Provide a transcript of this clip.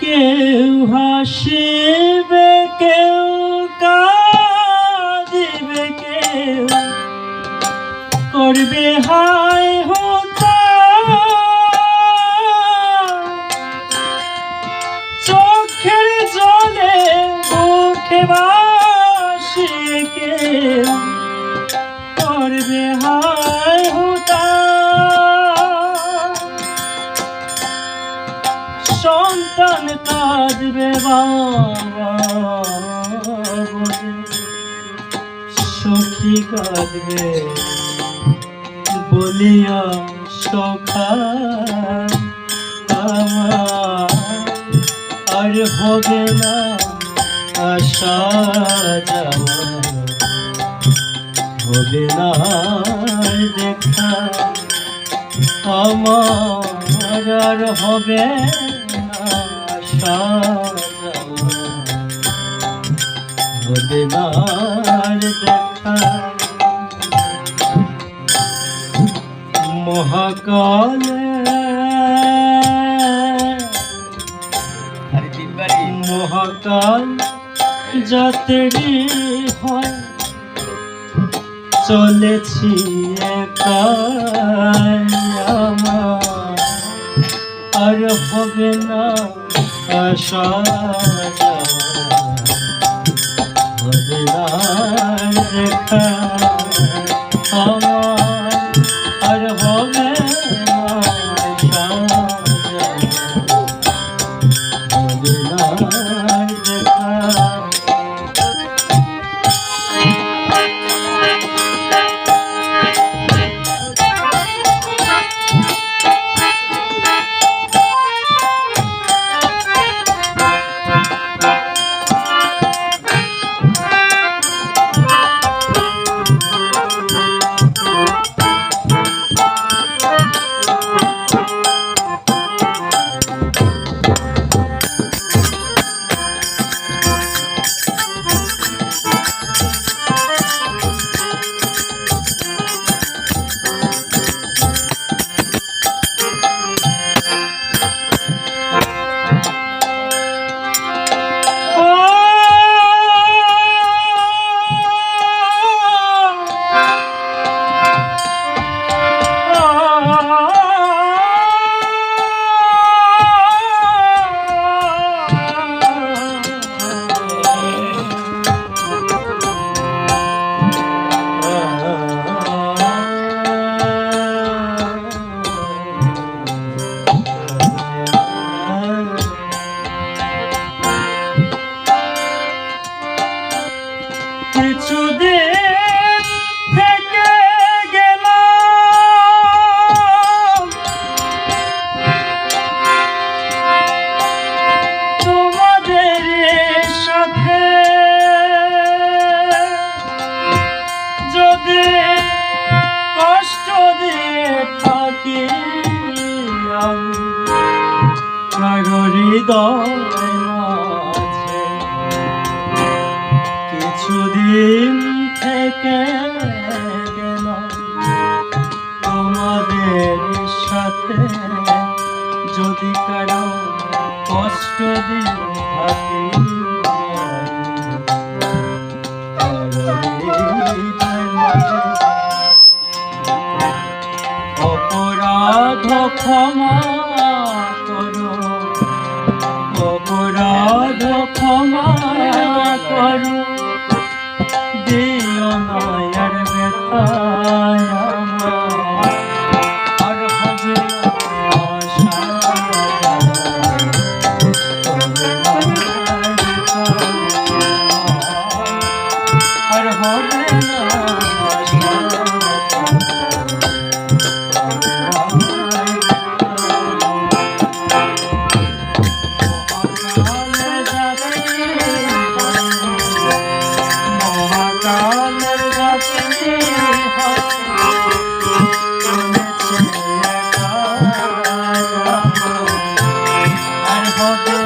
কেউ হাসিবে কেউ কাঁদিবে কেউ করবে হায় সন্তান বলে সখী কাঁদবে বলিয়া সখা আমার। আর হবে না আশা যাওয়া। হবে না দেখা। আমার আর হবে মহাকালে মহাকাল যাত্রী হয়। চলেছি একাই আশা যাওয়া, কারও হৃদয় মাঝে কিছুদিন থেকে গেলাম তোমাদের সাথে যদি কারও অপরাধ ক্ষমা ক্ষমা করো। দিও নয়ার বেতায় আর হবে আর হবে Oh,